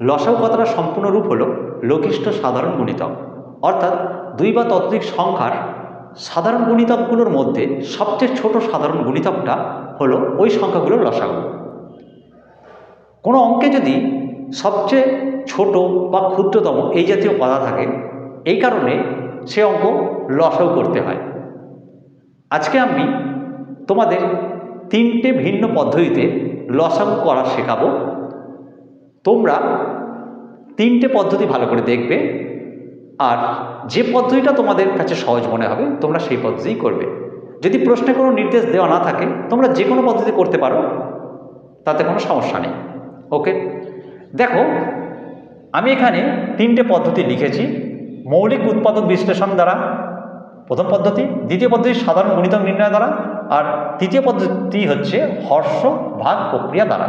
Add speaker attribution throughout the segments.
Speaker 1: লসাগু কথাটা সম্পূর্ণ রূপ হলো লঘিষ্ঠ সাধারণ গুণিতক। অর্থাৎ দুই বা ততোধিক সংখ্যার সাধারণ গুণিতকগুলোর মধ্যে সবচেয়ে ছোট সাধারণ গুণিতকটা হলো ওই সংখ্যাগুলোর লসাগু। কোনো অঙ্কে যদি সবচেয়ে ছোট বা ক্ষুদ্রতম এই জাতীয় কথা থাকে, এই কারণে সে অঙ্ক লসাগু করতে হয়। আজকে আমি তোমাদের তিনটে ভিন্ন পদ্ধতিতে লসাগু করা শেখাবো। তোমরা তিনটে পদ্ধতি ভালো করে দেখবে, আর যে পদ্ধতিটা তোমাদের কাছে সহজ মনে হবে, তোমরা সেই পদ্ধতিই করবে। যদি প্রশ্নে কোনো নির্দেশ দেওয়া না থাকে, তোমরা যে কোনো পদ্ধতি করতে পারো, তাতে কোনো সমস্যা নেই। ওকে? দেখো, আমি এখানে তিনটে পদ্ধতি লিখেছি, মৌলিক উৎপাদক বিশ্লেষণ দ্বারা, প্রথম পদ্ধতি, দ্বিতীয় পদ্ধতি, সাধারণ গণিতক নির্ণয় দ্বারা, আর তৃতীয় পদ্ধতি হচ্ছে হর্ষ ভাগ প্রক্রিয়া দ্বারা।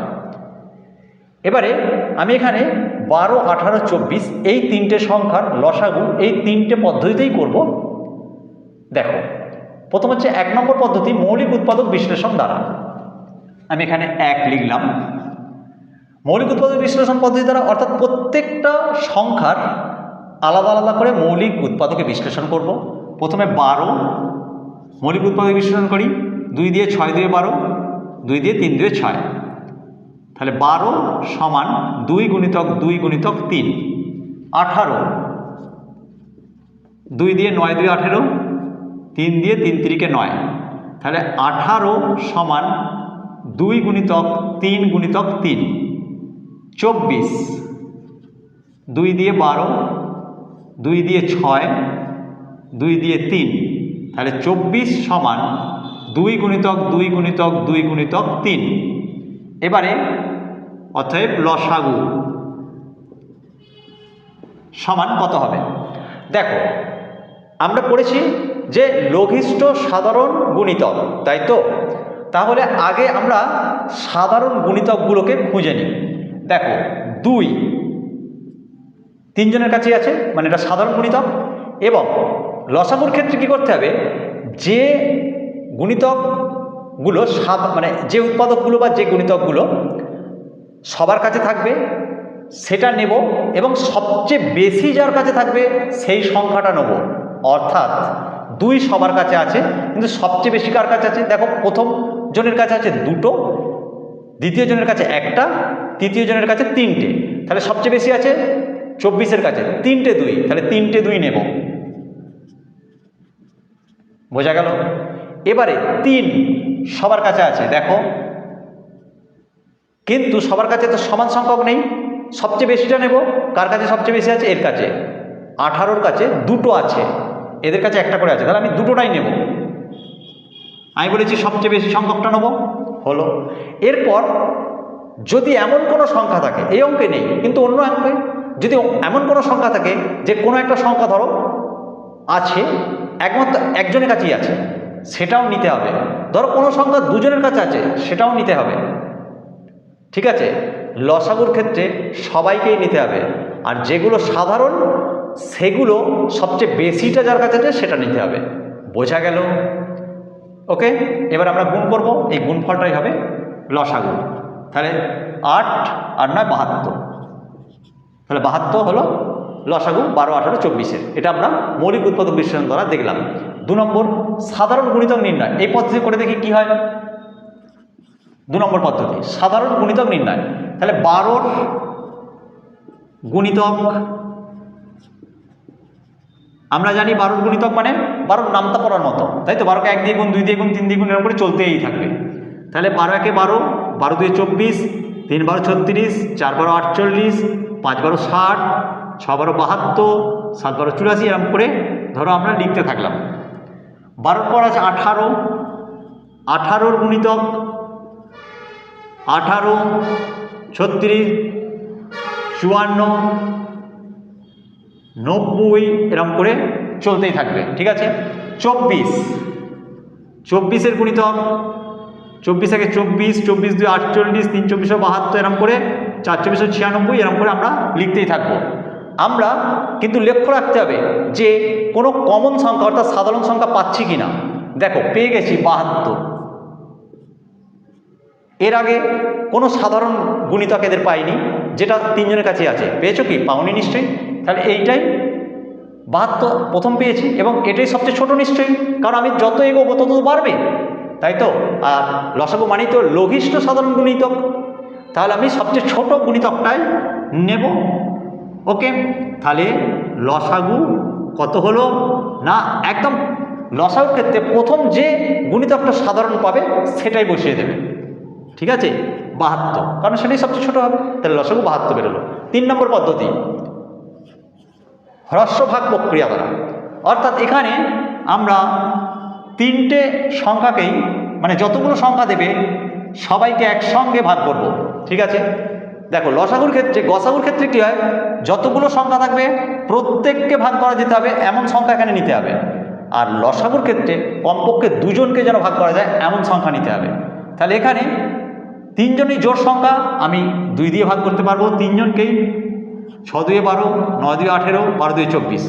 Speaker 1: এবারে আমি এখানে বারো, আঠারো, চব্বিশ এই তিনটে সংখ্যার লসাগু এই তিনটে পদ্ধতিতেই করব। দেখো, প্রথম হচ্ছে এক নম্বর পদ্ধতি, মৌলিক উৎপাদক বিশ্লেষণ দ্বারা। আমি এখানে এক লিখলাম। মৌলিক উৎপাদক বিশ্লেষণ পদ্ধতি দ্বারা অর্থাৎ প্রত্যেকটা সংখ্যার আলাদা আলাদা করে মৌলিক উৎপাদকে বিশ্লেষণ করব। প্রথমে বারো, মৌলিক উৎপাদক বিশ্লেষণ করি। দুই দিয়ে ছয় দিয়ে বারো, দুই দিয়ে তিন দিয়ে ছয়। তাহলে বারো সমান দুই গুণিতক দুই গুণিতক তিন। আঠারো। দুই দিয়ে নয় দুই আঠেরো, তিন দিয়ে তিন তিরিকে নয়। তাহলে আঠারো সমান দুই গুণিতক তিন গুণিতক তিন। চব্বিশ। দুই দিয়ে বারো, দুই দিয়ে ছয়, দুই দিয়ে তিন। তাহলে চব্বিশ সমান দুই গুণিতক দুই গুণিতক দুই গুণিতক তিন। এবারে অতএব লসাগু। সমান কত হবে? দেখো, আমরা পড়েছি যে লঘিষ্ঠ সাধারণ গুণিতক, তাই তো? তাহলে আগে আমরা সাধারণ গুণিতকগুলোকে খুঁজে নিই। দেখো, দুই। তিনজনের কাছেই আছে মানে এটা সাধারণ গুণিতক। এবং লসাগুর ক্ষেত্রে কী করতে হবে? যে গুণিতকগুলো মানে যে উৎপাদকগুলো বা যে গুণিতকগুলো সবার কাছে থাকবে, সেটা নেব এবং সবচেয়ে বেশি যার কাছে থাকবে সেই সংখ্যাটা নেব। অর্থাৎ দুই সবার কাছে আছে, কিন্তু সবচেয়ে বেশি কার কাছে আছে? দেখো, প্রথম জনের কাছে আছে দুটো, দ্বিতীয় জনের কাছে একটা, তৃতীয় জনের কাছে তিনটে। তাহলে সবচেয়ে বেশি আছে চব্বিশের কাছে, তিনটে দুই। তাহলে তিনটে দুই নেব। বোঝা গেল? এবারে তিন সবার কাছে আছে, দেখো কিন্তু সবার কাছে তো সমান সংখ্যক নেই। সবচেয়ে বেশিটা নেব। কার কাছে সবচেয়ে বেশি আছে? এর কাছে। আঠারোর কাছে দুটো আছে। এদের কাছে একটা করে আছে। তাহলে আমি দুটোটাই নেব। আমি বলেছি সবচেয়ে বেশি সংখ্যকটা নেব। হলো। এরপর যদি এমন কোনো সংখ্যা থাকে, এই অঙ্কে নেই, কিন্তু অন্য অঙ্কে যদি এমন কোনো সংখ্যা থাকে যে কোনো একটা সংখ্যা ধরো আছে, একমাত্র একজনের কাছেই আছে, সেটাও নিতে হবে। ধরো কোনো সংখ্যা দুজনের কাছে আছে, সেটাও নিতে হবে। ঠিক আছে? লসাগুর ক্ষেত্রে সবাইকেই নিতে হবে। আর যেগুলো সাধারণ, সেগুলো সবচেয়ে বেশিটা যার কাছে আছে সেটা নিতে হবে। বোঝা গেল? ওকে? এবার আমরা গুণ করব। এই গুণফলটাই হবে লসাগু। তাহলে আট আর নয়, বাহাত্তর। তাহলে বাহাত্তর হলো লসাগু, বারো, আঠারো, চব্বিশের। এটা আমরা মৌলিক উৎপাদক বিশ্লেষণ দ্বারা দেখলাম। দু নম্বর, সাধারণ গুণিতক নির্ণয়। এই পদ্ধতি করে দেখি কি হয়? দু নম্বর পদ্ধতি, সাধারণ গুণিতক নির্ণয়। তাহলে বারোর গুণিতক, আমরা জানি বারোর গুণিতক মানে বারোর নামতা পড়ার মতো, তাই তো? বারোকে এক দিয়ে গুণ, দুই দিয়ে গুণ, তিন দিয়ে গুণ, এরকম করে চলতেই থাকবে। তাহলে বারো একে বারো বারো দুই চব্বিশ, তিন বারো ছত্রিশ, চার বারো আটচল্লিশ, পাঁচ বারো ষাট, ছ বারো বাহাত্তর, সাত বারো চুরাশি, এরকম করে ধরো আমরা লিখতে থাকলাম। বারোর পর আছে আঠারো, আঠারোর গুণিতক আঠারো, ছত্রিশ, চুয়ান্ন, নব্বই, এরম করে চলতেই থাকবে। ঠিক আছে? চব্বিশ। চব্বিশের গুণিতক, চব্বিশ থেকে চব্বিশ চব্বিশ দুই আটচল্লিশ, তিন চব্বিশশো বাহাত্তর, এরম করে চার চব্বিশশো ছিয়ানব্বই, এরম করে আমরা লিখতেই থাকব। আমরা কিন্তু লক্ষ্য রাখতে হবে যে কোনো কমন সংখ্যা অর্থাৎ সাধারণ সংখ্যা পাচ্ছি কি না দেখো, পেয়ে গেছি বাহাত্তর। এর আগে কোনো সাধারণ গুণিতক এদের পাইনি, যেটা তিনজনের কাছে আছে। পেয়েছ কি? পাওনি নিশ্চয়ই? তাহলে এইটাই বাহাত্তর প্রথম পেয়েছি, এবং এটাই সবচেয়ে ছোট নিশ্চয়ই, কারণ আমি যত এগোবো তত বাড়বে, তাই তো? আর লসাগু মানেই তো লঘিষ্ঠ সাধারণ গুণিতক। তাহলে আমি সবচেয়ে ছোট গুণিতকটাই নেব। ওকে, তাহলে লসাগু কত হলো? না, একদম লসাগুর ক্ষেত্রে প্রথম যে গুণিতকটা সাধারণ পাবে, সেটাই বসিয়ে দেবে। ঠিক আছে? বাহাত্তর। কারণ সেটাই সবচেয়ে ছোটো হবে। তাহলে লসাগু বাহাত্তর বেরোলো। তিন নম্বর পদ্ধতি। হ্রস্বভাগ প্রক্রিয়া দ্বারা। অর্থাৎ এখানে আমরা তিনটে সংখ্যাকেই মানে যতগুলো সংখ্যা দেবে, সবাইকে একসঙ্গে ভাগ করব। ঠিক আছে? দেখো, লসাগুর ক্ষেত্রে, গসাগুর ক্ষেত্রে কী হয়? যতগুলো সংখ্যা থাকবে, প্রত্যেককে ভাগ করা যেতে হবে, এমন সংখ্যা এখানে নিতে হবে। আর লসাগুর ক্ষেত্রে কমপক্ষে দুজনকে যেন ভাগ করা যায়, এমন সংখ্যা নিতে হবে। তাহলে এখানে তিনজনই জোর সংখ্যা, আমি দুই দিয়ে ভাগ করতে পারব তিনজনকেই। ছ দুয়ে বারো নয় দুয়ে আঠেরো, বারো দুয়ে চব্বিশ।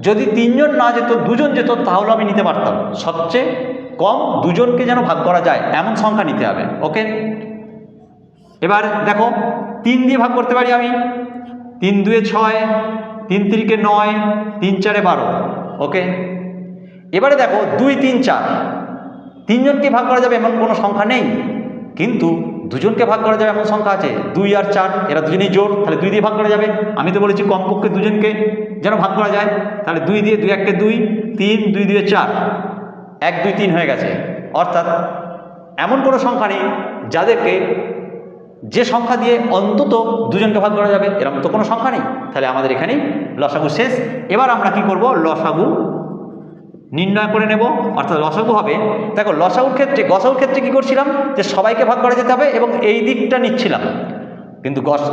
Speaker 1: যদি তিনজন না যেত, দুজন যেত, তাহলে আমি নিতে পারতাম। সবচেয়ে কম দুজনকে যেন ভাগ করা যায়, এমন সংখ্যা নিতে হবে, ওকে? এবার দেখো, তিন দিয়ে ভাগ করতে পারি আমি। তিন দুয়ে ছয়, তিন তিরিকে নয়, তিন চারে বারো, ওকে? এবারে দেখো, দুই তিন চার। তিনজনকে ভাগ করা যাবে, এমন কোনো সংখ্যা নেই। কিন্তু দুজনকে ভাগ করা যাবে, এমন সংখ্যা আছে। দুই আর চার, এরা দুজনেই জোর তাহলে দুই দিয়ে ভাগ করা যাবে। আমি তো বলেছি কমপক্ষে দুজনকে যেন ভাগ করা যায়, তাহলে দুই দিয়ে দুই এককে দুই, তিন দুই দিয়ে চার, এক দুই তিন হয়ে গেছে। অর্থাৎ এমন কোনো সংখ্যা নেই যাদেরকে যে সংখ্যা দিয়ে অন্তত দুজনকে ভাগ করা যাবে, এরকম তো কোনো সংখ্যা নেই। তাহলে আমাদের এখানেই লসাগু শেষ। এবার আমরা কি করব? লসাগু নির্ণয় করে নেব, অর্থাৎ লসাগু হবে। দেখো, লসাগুর ক্ষেত্রে, গসাগুর ক্ষেত্রে কী করছিলাম? যে সবাইকে ভাগ করা যেতে হবে এবং এই দিকটা নিচ্ছিলাম। কিন্তু গস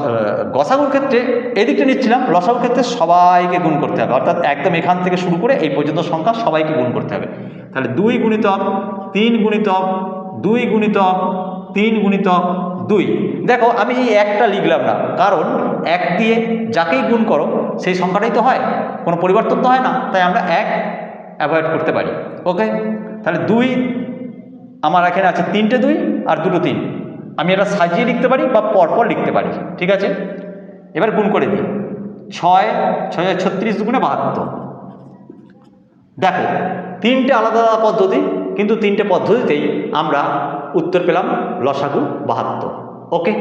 Speaker 1: গসাগুর ক্ষেত্রে এই দিকটা নিচ্ছিলাম, লসাগুর ক্ষেত্রে সবাইকে গুণ করতে হবে। অর্থাৎ একদম এখান থেকে শুরু করে এই পর্যন্ত সংখ্যা সবাইকে গুণ করতে হবে। তাহলে দুই গুণিতক তিন গুণিতক দুই গুণিতক তিন গুণিতক দুই। দেখো, আমি এই একটা লিখলাম না। কারণ এক দিয়ে যাকেই গুণ করো, সেই সংখ্যাটাই তো হয়। কোনো পরিবর্তন তো হয় না। তাই আমরা এক অ্যাভয়েড করতে পারি। ওকে তাহলে দুই আমার এখানে আছে তিনটে দুই আর দুটো তিন। আমি এটা সাজিয়ে লিখতে পারি বা পরপর লিখতে পারি। ঠিক আছে? এবার গুণ করে দিই। ছয় ছয়, ছত্রিশ গুণে বাহাত্তর। দেখো, তিনটে আলাদা আলাদা পদ্ধতি, কিন্তু তিনটে পদ্ধতিতেই আমরা উত্তর পেলাম লসাগু বাহাত্তর। ওকে